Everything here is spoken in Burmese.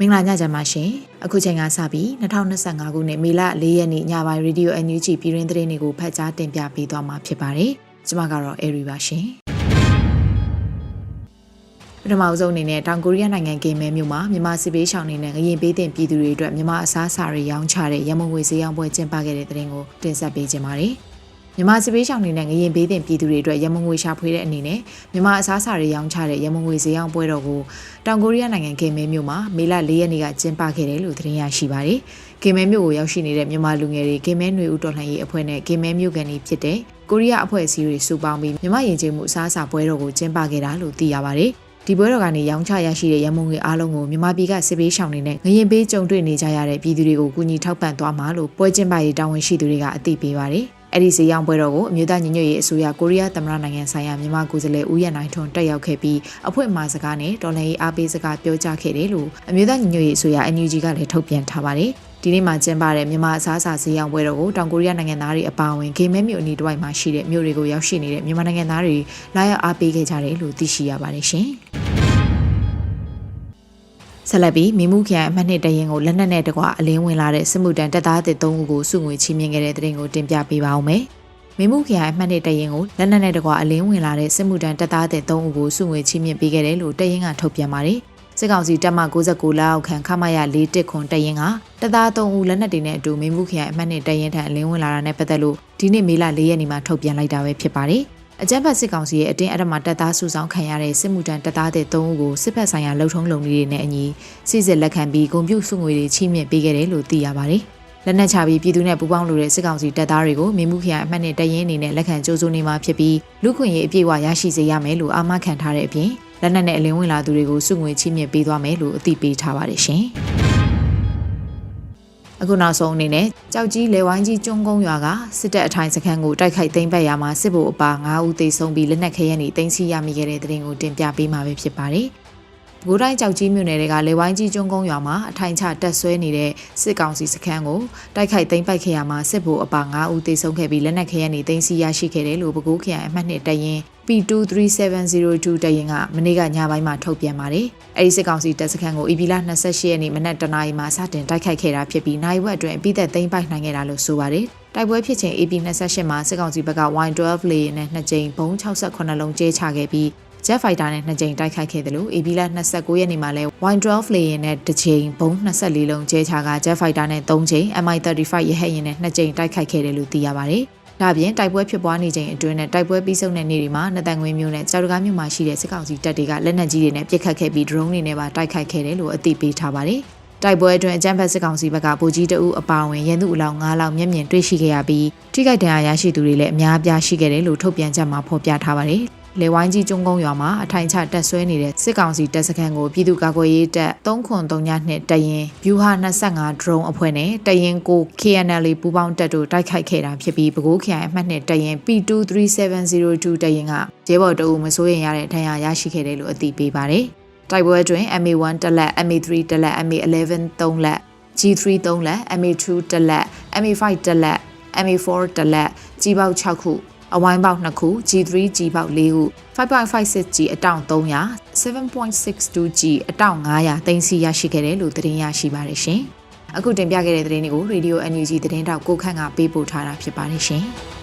မင်္ဂလာညချမ်းပါရှင်အခုချိန်ကစပြီး2025ခုနှစ်မေလ4ရက်နေ့ညပိုင်းရေဒီယို NUG ပြည်တွင်းသတင်းတွေကိုဖတ်ကြားတင်ပြပေးသွားမှာဖြစ်ပါတယ်ကျွန်မကတော့ Airy ပါရှင်ပထမအဆုံးအနေနဲ့တောင်ကိုရီးယားနိုင်ငံကင်မဲမြို့မှာမြန်မာစစ်ပေးရှောင်းနေတဲ့ငရင်ပေးတင်ပြည်သူတွေအတွက်မြန်မာအစားအစာတွေရောင်းချတဲ့ရမုံငွေဈေးရောင်းပွဲကျင်းပခဲ့တဲ့သတင်းကိုတင်ဆက်ပေးခြင်းပါတယ် မြန်မာစစ်ပေးရှောင်းနေတဲ့ငရင်ပေးတင်ပြည်သူတွေအတွက်ရမုံငွေရှာဖွေတဲ့အနေနဲ့မြန်မာအစားအစာတွေရောင်းချတဲ့ရမုံငွေဈေးရောင်းပွဲတော်ကိုတောင်ကိုရီးယားနိုင်ငံကင်မဲမြို့မှာမေလ၄ရက်နေ့ကကျင်းပခဲ့တယ်လို့သတင်းရရှိပါတယ်။ကင်မဲမြို့ကိုရောက်ရှိနေတဲ့မြန်မာလူငယ်တွေကင်မဲຫນွေဦးတော်လှန်ရေးအဖွဲ့နဲ့ကင်မဲမြို့ကန်ကြီးဖြစ်တဲ့ကိုရီးယားအဖွဲ့အစည်းတွေစုပေါင်းပြီးမြန်မာယဉ်ကျေးမှုအစားအစာပွဲတော်ကိုကျင်းပခဲ့တာလို့သိရပါတယ်။ဒီပွဲတော်ကနေရောင်းချရရှိတဲ့ရမုံငွေအားလုံးကိုမြန်မာပြည်ကစစ်ပေးရှောင်နေတဲ့ငရင်ပေးကြုံတွေ့နေကြရတဲ့ပြည်သူတွေကိုကူညီထောက်ပံ့သွားမှာလို့ပွဲကျင်းပရေးတာဝန်ရှိသူတွေကအသိပေးပါတယ်။ အဲ့ဒီဈေးရောင်းပွဲတော်ကိုအမျိုးသားညီညွတ်ရေးအစိုးရကိုရီးယားသမ္မတနိုင်ငံဆိုင်ရာမြန်မာကိုယ်စားလှယ်ဦးရနိုင်ထွန်းတက်ရောက်ခဲ့ပြီးအဖွဲ့အမှာစကားနဲ့တော်လှန်ရေးအားပေးစကားပြောကြားခဲ့တယ်လို့အမျိုးသားညီညွတ်ရေးအစိုးရ NUG ကလည်းထုတ်ပြန်ထားပါတယ်။ဒီနေ့မှာကျင်းပတဲ့မြန်မာအစားအစာဈေးရောင်းပွဲတော်ကိုတောင်ကိုရီးယားနိုင်ငံသားတွေအပါအဝင်ဂိမ်းမဲမြို့အနီးတစ်ဝိုက်မှာရှိတဲ့မြို့တွေကိုရောက်ရှိနေတဲ့မြန်မာနိုင်ငံသားတွေလာရောက်အားပေးခဲ့ကြတယ်လို့သိရှိရပါတယ်ရှင်။ ဆက်လက်ပြီးမိမှုခရိုင်အမှတ်နှစ်တရင်ကိုလက်နက်နဲ့တကွအလင်းဝင်လာတဲ့စစ်မှုတန်းတပ်သားတစ်သုံးဦးကိုစုငွေချီးမြှင့်ခဲ့တဲ့တဲ့ရင်ကိုတင်ပြပေးပါဦးမယ်။မိမှုခရိုင်အမှတ်နှစ်တရင်ကိုလက်နက်နဲ့တကွအလင်းဝင်လာတဲ့စစ်မှုတန်းတပ်သားတဲ့3ဦးကိုစုငွေချီးမြှင့်ပေးခဲ့တယ်လို့တရင်ကထုတ်ပြန်ပါတယ်။စစ်ကောင်စီတပ်မ69လက်အောက်ခံခမရ၄တစ်ခွန်တရင်ကတပ်သား3ဦးလက်နက်တွေနဲ့အတူမိမှုခရိုင်အမှတ်နှစ်တရင်ထံအလင်းဝင်လာတာနဲ့ပတ်သက်လို့ဒီနေ့မေလ၄ရက်နေ့မှာထုတ်ပြန်လိုက်တာပဲဖြစ်ပါတယ်။ အကြမ်းဖက်စစ်ကောင်စီရဲ့အတင်းအဓမ္မတပ်သားစုဆောင်ခံရတဲ့စစ်မှုထမ်းတပ်သားတဲ့၃ဦးကိုစစ်ဖက်ဆိုင်ရာလှုပ်ထုံးလုံတွေနဲ့အညီစစ်စစ်လက်ခံပြီးဂုံပြုစုငွေတွေချီးမြှင့်ပေးခဲ့တယ်လို့သိရပါတယ်။လက်နက်ချပြီးပြည်သူနဲ့ပူးပေါင်းလို့တဲ့စစ်ကောင်စီတပ်သားတွေကိုမိမှုခရိုင်အမှတ်နဲ့တရင်အနေနဲ့လက်ခံကြိုးစိုးနေမှာဖြစ်ပြီးလူခွင့်ရေးအပြည့်အဝရရှိစေရမယ်လို့အာမခံထားတဲ့အပြင်လက်နက်နဲ့အလင်းဝင်လာသူတွေကိုစုငွေချီးမြှင့်ပေးသွားမယ်လို့အသိပေးထားပါတယ်ရှင်။ အခုနောက်ဆုံးအနေနဲ့ကြောက်ကြီးလေဝိုင်းကြီးကျွန်းကုန်းရွာကစစ်တပ်အထိုင်စခန်းကိုတိုက်ခိုက်သိမ်းပတ်ရမှာစစ်ဗိုလ်အပါ9ဦးသေဆုံးပြီးလက်နက်ခဲယမ်းတွေတင်စီရမိခဲ့တဲ့တဲ့တင်ကိုတင်ပြပေးမှာပဲဖြစ်ပါတယ်။ ဘိုးတိုင်းကြောက်ကြီးမြို့နယ်တွေကလေဝိုင်းကြီးကျွန်းကုန်းရွာမှာအထိုင်ချတက်ဆွဲနေတဲ့စစ်ကောင်စီစခန်းကိုတိုက်ခိုက်သိမ်းပိုက်ခဲ့ရမှာစစ်ဗိုလ်အပါ9ဦးသေဆုံးခဲ့ပြီးလက်နက်ခဲယမ်းတွေတင်စီရရှိခဲ့တယ်လို့ပဲခူးခရိုင်အမှတ်နှစ်တရင် P23702 တရင်ကမနေ့ကညပိုင်းမှာထုတ်ပြန်ပါတယ်။အဲဒီစစ်ကောင်စီတပ်စခန်းကို EB လ28ရက်နေ့မနက်တနာရီမှာစတင်တိုက်ခိုက်ခဲ့တာဖြစ်ပြီးနိုင်ဝက်အတွင်းအပိသက်သိမ်းပိုက်နိုင်ခဲ့တာလို့ဆိုပါတယ်။တိုက်ပွဲဖြစ်ချိန် AP 28မှာစစ်ကောင်စီဘက်က Y12 လေယာဉ်နဲ့နှစ်ကြိမ်ဘုံ68လုံးကျဲချခဲ့ပြီး Jet Fighter နဲ့နှစ်ကြိမ်တိုက်ခိုက်ခဲ့တယ်လို့ AB လ29ရက်နေ့မှာလဲ Y12 လေယာဉ်နဲ့တစ်ကြိမ်ဘုံ24လုံးကျဲချက Jet Fighter နဲ့3ကြိမ် MI35 ရဟတ်ယာဉ်နဲ့နှစ်ကြိမ်တိုက်ခိုက်ခဲ့တယ်လို့သိရပါတယ်။ဒါပြင်တိုက်ပွဲဖြစ်ပွားနေချိန်အတွင်းနဲ့တိုက်ပွဲပြီးဆုံးတဲ့နေ့တွေမှာနတန်ငွေမျိုးနဲ့ကြောက်တကားမြို့မှာရှိတဲ့စစ်ကောင်စီတပ်တွေကလက်နက်ကြီးတွေနဲ့ပစ်ခတ်ခဲ့ပြီး drone တွေနဲ့ပါတိုက်ခိုက်ခဲ့တယ်လို့အသိပေးထားပါတယ်။တိုက်ပွဲအတွင်းအကြမ်းဖက်စစ်ကောင်စီဘက်ကဗိုလ်ကြီးတအုပ်အပါအဝင်ရန်သူအလောင်း9လောင်းမျက်မြင်တွေ့ရှိခဲ့ရပြီးထိခိုက်ဒဏ်ရာရရှိသူတွေလည်းအများအပြားရှိခဲ့တယ်လို့ထုတ်ပြန်ချက်မှာဖော်ပြထားပါတယ်။ လေဝိုင်းကြီးကျုံကုန်းရွာမှာအထိုင်ချတက်ဆွဲနေတဲ့စစ်ကောင်စီတပ်စခန်းကိုပြည်သူ့ကာကွယ်ရေးတပ်303ညနှစ်တရင်ဗျူဟာ25 drone အဖွဲ့နဲ့တရင်ကို KNL ပူးပေါင်းတပ်တို့တိုက်ခိုက်ခဲ့တာဖြစ်ပြီးပဲခူးခရိုင်အမှတ်နှစ်တရင် P23702 တရင်ကရဲဘော်တအုပ်မစိုးရင်ရတဲ့ဒဏ်ရာရရှိခဲ့တယ်လို့အသိပေးပါတယ်။တိုက်ပွဲအတွင်း MA1 တလက် MA3 တလက် MA11 3လက် G3 3လက် MA2 တလက် MA5 တလက် MA4 တလက်ကြီးပေါက်6ခု အဝိုင်းပေါက်2ခု G3 G ပေါက်4ခု 5.56G အတောင့်300 7.62G အတောင့်900တင်စီရရှိခဲ့တယ်လို့သတင်းရရှိပါတယ်ရှင်။အခုတင်ပြခဲ့တဲ့သတင်းတွေကို Radio NUG သတင်းတောက်ကိုခန့်ကပေးပို့ထားတာဖြစ်ပါတယ်ရှင်။